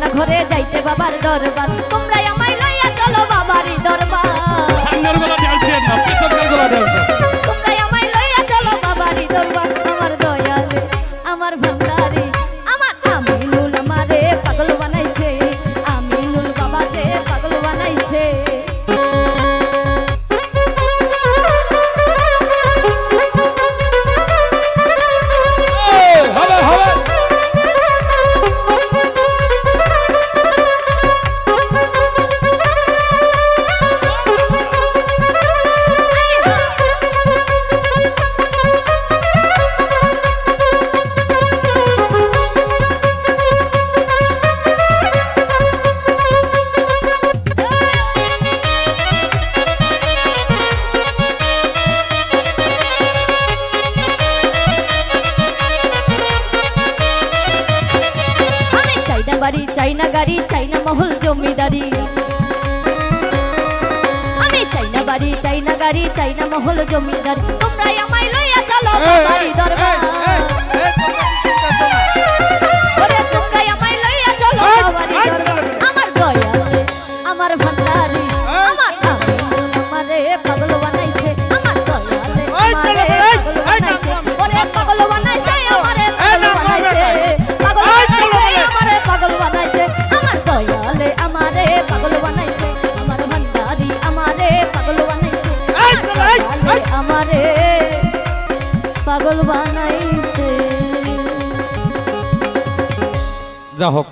না ঘরে যাইতে বাবার দরবার। বাড়ি, চাই না গাড়ি, চাই না মহল জমিদারি। আমি চাই না বাড়ি, চাই না গাড়ি, চাই না মহল জমিদারি। তোমরা আমায় লইয়া চলো পাগল বানাইছে। যা হোক।